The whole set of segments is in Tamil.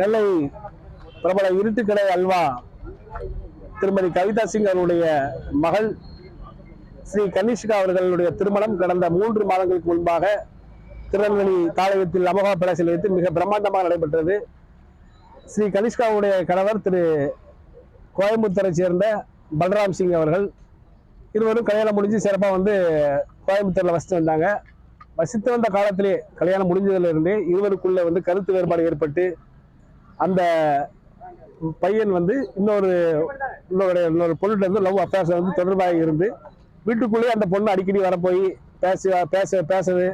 நெல்லை பிரபல இருட்டுக்கடை அல்வா திருமதி கவிதா சிங் அவருடைய மகள் ஸ்ரீ கனிஷ்கா அவர்களுடைய திருமணம் கடந்த மூன்று மாதங்களுக்கு முன்பாக திருநெல்வேலி தாளையத்தில் அமோகா பேலஸ் வைத்து மிக பிரம்மாண்டமாக நடைபெற்றது. ஸ்ரீ கனிஷ்காவுடைய கணவர் திரு கோயம்புத்தூரை சேர்ந்த பலராம் சிங் அவர்கள். இருவரும் கல்யாணம் முடிஞ்சு சிறப்பாக வந்து கோயம்புத்தூரில் வசித்து வந்தாங்க. வசித்து வந்த காலத்திலே கல்யாணம் முடிஞ்சதுலேருந்தே இருவருக்குள்ளே வந்து கருத்து வேறுபாடு ஏற்பட்டு அந்த பையன் வந்து இன்னொரு இன்னொரு இன்னொரு பொண்ணுகிட்ட வந்து லவ் அஃபேர்ஸ் வந்து தொடர்பாக இருந்து வீட்டுக்குள்ளேயே அந்த பொண்ணு அடிக்கடி வரப்போய் போய் பேச பேச பேசுது.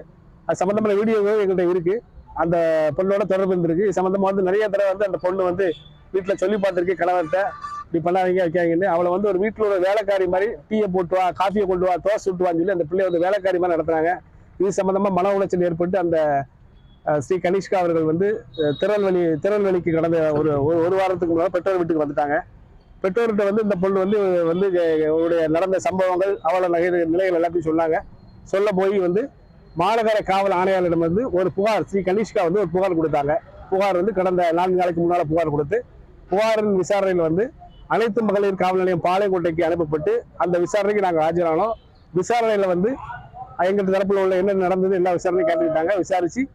அது சம்மந்தமான வீடியோவே எங்கள்கிட்ட இருக்குது அந்த பொண்ணோட தொடர்பு இருந்திருக்கு. இது சம்மந்தமாக வந்து நிறைய தடவை வந்து அந்த பொண்ணு வந்து வீட்டில் சொல்லி பார்த்துருக்கு கணவர்கிட்ட. இப்படி பண்ணாதீங்க வைக்காங்கன்னு அவளை வந்து ஒரு வீட்டில் ஒரு வேலைக்காரி மாதிரி டீயை போட்டு வா காஃபியை கொண்டு வா தோசை சுட்டு வான்னு சொல்லி அந்த பிள்ளைய வந்து வேலைக்காரி மாதிரி நடத்துகிறாங்க இது சம்பந்தமாக மன உளைச்சல் ஏற்பட்டு அந்த ஸ்ரீ கனிஷ்கா அவர்கள் வந்து அஹ், திருநெல்வேலி திருநெல்வேலிக்கு கடந்த ஒரு ஒரு ஒரு வாரத்துக்கு முன்னால் பெற்றோர் வீட்டுக்கு வந்துட்டாங்க. பெற்றோர்கிட்ட வந்து இந்த பொண்ணு வந்து வந்து அவருடைய நடந்த சம்பவங்கள் அவள நகை நிலைகள் எல்லாத்தையும் சொன்னாங்க. சொல்ல போய் வந்து மாநகர காவல் ஆணையாளரிடம் வந்து ஒரு புகார் ஸ்ரீ கனிஷ்கா வந்து ஒரு புகார் கொடுத்தாங்க. புகார் வந்து கடந்த நான்கு நாளைக்கு முன்னால் புகார் கொடுத்து புகாரின் விசாரணையில் வந்து அனைத்து மகளிர் காவல் நிலையம் பாளையங்கோட்டைக்கு அனுப்பப்பட்டு அந்த விசாரணைக்கு நாங்கள் ஆஜரானோம். விசாரணையில் வந்து எங்கள் தரப்பில் உள்ள என்ன நடந்தது எல்லா விசாரணையும் கேட்டுக்கிட்டாங்க. விசாரிச்சு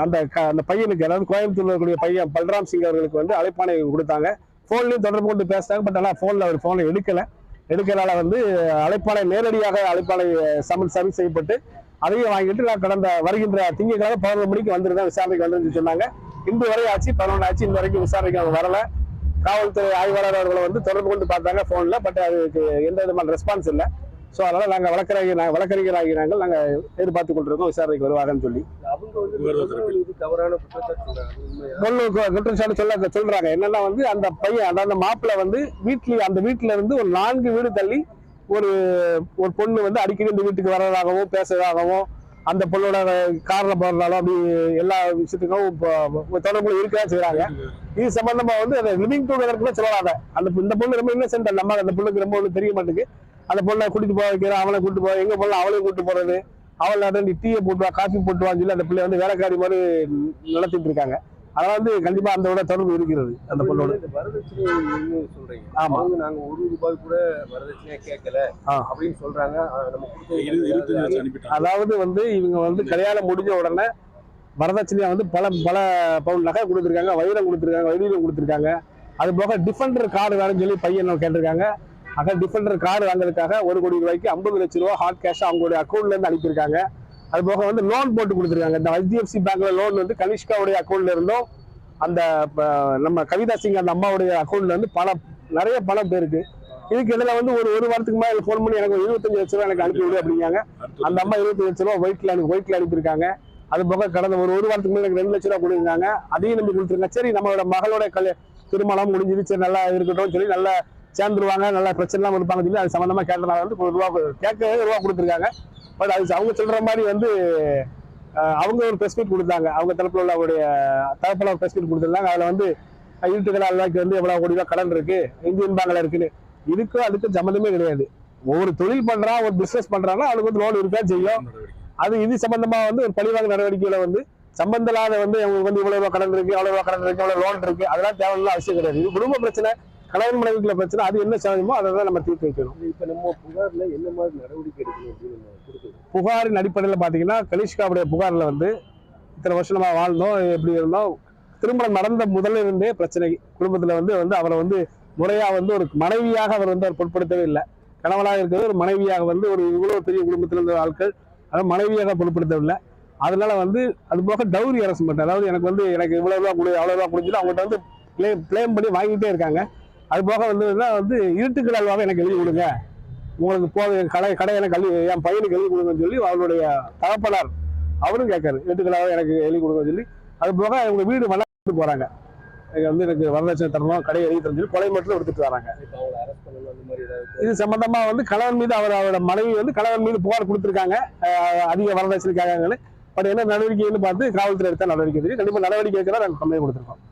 அந்த க- அந்த பையனுக்கு அதாவது கோயம்புத்தூர்ல இருக்கக்கூடிய பையன் பல்ராம் சிங் அவர்களுக்கு வந்து அழைப்பானை கொடுத்தாங்க. ஃபோன்லேயும் தொடர்பு கொண்டு பேசினாங்க பட் ஆனால் ஃபோனில் அவர் ஃபோனை எடுக்கலை. எடுக்கிறனால வந்து அழைப்பாளை நேரடியாக அழைப்பானை சமன் சர்வீஸ் செய்யப்பட்டு அதையும் வாங்கிட்டு நான் கடந்த வருகின்ற திங்கட்கிழமை பதினொரு மணிக்கு வந்துருந்தேன். விசாரணைக்கு வந்து சொன்னாங்க. இன்று வரை ஆச்சு பதினொன்று ஆச்சு இந்த வரைக்கும் விசாரணைக்கு அவங்க வரல. காவல்துறை ஆய்வாளர் அவர்களை வந்து தொடர்பு கொண்டு பார்த்தாங்க ஃபோனில் பட் அதுக்கு எந்த விதமான ரெஸ்பான்ஸ் இல்லை. ஸோ அதனால நாங்கள் வழக்கறிஞர் நாங்கள் வழக்கறிஞராகி நாங்கள் நாங்கள் எதிர்பார்த்து கொண்டிருக்கோம் விசாரணைக்கு வருவாங்கன்னு சொல்லி. தவறான குற்றச்சாட்டு சொல்ல சொல்றாங்க. என்னன்னா வந்து அந்த பையன் அதாவது மாப்பிள்ளை வந்து வீட்ல அந்த வீட்டுல இருந்து ஒரு நான்கு வீடு தள்ளி ஒரு ஒரு பொண்ணு வந்து அடிக்கடி இந்த வீட்டுக்கு வர்றதாகவும் பேசுறதாகவும் அந்த பொண்ணோட கார்ல போறதாலும் அப்படி எல்லா விஷயத்துக்கும் இப்போ தொடர்புல இருக்கா செய்றாங்க. இது சம்பந்தமா வந்து அந்த லிவிங் டுகெதர் கூட சொல்லலாத அந்த இந்த பொண்ணு ரொம்ப இன்னசென்ட் நம்ம அந்த பொண்ணுக்கு ரொம்ப ஒன்றும் தெரிய மாட்டேங்குது. அந்த பொண்ணை கூட்டிட்டு போக வைக்கிற அவனை கூட்டிட்டு போக எங்க பொண்ணு அவளையும் கூட்டிட்டு போறது. அவளை வந்து நீ டீயை போட்டு வா காஃபி போட்டு வான்னு சொல்லி அந்த பிள்ளை வந்து வேலைக்காரி மாதிரி நடத்திட்டு இருக்காங்க. அதனால வந்து கண்டிப்பா அந்த தொடர்பு இருக்கிறது அந்த பொண்ணோட. சொல்றீங்க. ஆமா. அவங்க நாங்க ஒரு ரூபாய் கூட வரதட்சணையா கேட்கல ஆ. அப்படின்னு சொல்றாங்க. அதாவது வந்து இவங்க வந்து கல்யாணம் முடிஞ்ச உடனே வரதட்சணையா வந்து பல பல பவுன் நகை கொடுத்துருக்காங்க வைரம் கொடுத்துருக்காங்க வைரம் கொடுத்துருக்காங்க. அது போக டிஃபெண்டர் கார்டு வேணும்னு சொல்லி பையன் கேட்டிருக்காங்க. ஆக டிஃபெண்டர் கார்டு வாங்குறதுக்காக ஒரு கோடி ரூபாய்க்கு ஐம்பது லட்சம் ரூபா ஹாட் கேஷ் அவங்களுடைய அக்கௌண்ட்ல இருந்து அனுப்பியிருக்காங்க. அது போக வந்து லோன் போட்டு கொடுத்துருக்காங்க. இந்த ஹெச்டிஎஃப்சி பேங்க்ல லோன் வந்து கனிஷ்காவுடைய அக்கௌண்ட்ல இருந்தும் அந்த ப- நம்ம கவிதா சிங் அந்த அம்மாவுடைய அக்கௌண்ட்ல இருந்து பல நிறைய பணம் போயிருக்கு. இதுக்கு இடையில வந்து ஒரு ஒரு வாரத்துக்கு மேலே ஃபோன் பண்ணி எனக்கு ஒரு இருபத்தஞ்சு லட்ச ரூபா எனக்கு அனுப்பி விடு அப்படிங்காங்க அந்த அம்மா இருபத்தஞ்சு லட்ச ரூபா ஒயிட்ல எனக்கு ஒயிட்ல அனுப்பியிருக்காங்க. அது போக கடந்த ஒரு ஒரு வாரத்துக்கு மேல எனக்கு ரெண்டு லட்ச ரூபா கொடுத்துருக்காங்க அதையும் நம்பி கொடுத்துருங்க சரி நம்மளோட மகளோட கல் திருமணம் முடிஞ்சிருச்சு சரி நல்லா இருக்கட்டும் சொல்லி நல்லா சேர்ந்துருவாங்க நல்லா பிரச்சனை இருப்பாங்க சொல்லி அது சம்மந்தமாக கேட்டனால வந்து ஒரு ரூபா கேட்க ரூபா கொடுத்துருக்காங்க. பட் அது அவங்க சொல்கிற மாதிரி வந்து அவங்க ஒரு ப்ரெஸ் மீட் கொடுத்தாங்க. அவங்க தரப்பில் உள்ள அவருடைய தரப்பில் ஒரு ப்ரெஸ் மீட் கொடுத்துருந்தாங்க. அதில் வந்து இருட்டுக்கடை அல்வாய்க்கு வந்து எவ்வளோ கோடி ரூபா கடன் இருக்குது இந்தியன் பேங்கில் இருக்குன்னு. இதுக்கும் அதுக்கும் சம்மந்தமே கிடையாது. ஒவ்வொரு தொழில் பண்ணுறான் ஒரு பிஸ்னஸ் பண்ணுறாங்க அவனுக்கு வந்து லோன் இருக்கா செய்யும். அது இது சம்மந்தமாக வந்து ஒரு பழிவாங்க நடவடிக்கையில் வந்து சம்பந்தம் இல்லாத வந்து அவங்களுக்கு வந்து இவ்வளோ கடன் இருக்கு அவ்வளோ கடன் இருக்கு அவ்வளோ லோன் இருக்கு அதெல்லாம் தேவையில்ல அவசியம் கிடையாது. இது குடும்ப பிரச்சனை. கணவன் மனைவிக்குள்ள பிரச்சனை அது என்ன செய்யணுமோ அதை தான் நம்ம தீர்த்து வைக்கணும். இப்ப நம்ம புகார்ல என்ன மாதிரி நடவடிக்கை எடுக்கணும் அப்படின்னு புகாரின் அடிப்படையில் பார்த்தீங்கன்னா கனிஷ்காவுடைய புகாரில் வந்து இத்தனை வருஷம் நம்ம வாழ்ந்தோம் எப்படி இருந்தோம் திருமணம் நடந்த முதல்ல இருந்தே பிரச்சனை. குடும்பத்தில் வந்து வந்து அவரை வந்து முறையாக வந்து ஒரு மனைவியாக அவர் வந்து அவர் பொருட்படுத்தவே இல்லை. கணவனாக இருக்கிறது ஒரு மனைவியாக வந்து ஒரு இவ்வளோ பெரிய குடும்பத்தில் இருந்த ஆட்கள் அதை மனைவியாக பொருட்படுத்தவில்லை. அதனால வந்து அது போக டவுரி அரசமெண்ட் அதாவது எனக்கு வந்து எனக்கு இவ்வளோ ரூபா கொடு அவ்வளோ ரூபா கொடுத்துட்டு அவங்கள்ட்ட வந்து கிளைம் கிளைம் பண்ணி வாங்கிட்டே இருக்காங்க. அது போக வந்து என்னன்னா வந்து இருட்டுக்கள் அல்வாவை எனக்கு எழுதி கொடுங்க. உங்களுக்கு போக கடை கடை எனக்கு எழுதி என் பையனுக்கு எழுதி கொடுங்கன்னு சொல்லி அவருடைய தகப்பனார் அவரும் கேட்காரு இருட்டுக்களாக எனக்கு எழுதி கொடுங்கன்னு சொல்லி. அது போக அவங்க வீடு வளர்த்து போறாங்க. இங்க வந்து எனக்கு வரதட்சணை தரணும் கடை எழுதி தரணும் சொல்லி கொலை மட்டும் எடுத்துட்டு வராங்க. இது சம்பந்தமா வந்து கணவன் மீது அவர் அவரோட மனைவி வந்து கணவன் மீது புகார் கொடுத்திருக்காங்க. அதிக வரதட்சணைக்காக பட் என்ன நடவடிக்கைன்னு பார்த்து காவல்துறை எடுத்த நடவடிக்கை தெரியும். கண்டிப்பா நடவடிக்கை எடுக்கிறதா நாங்கள் கம்மியாக கொடுத்துருக்கோம்.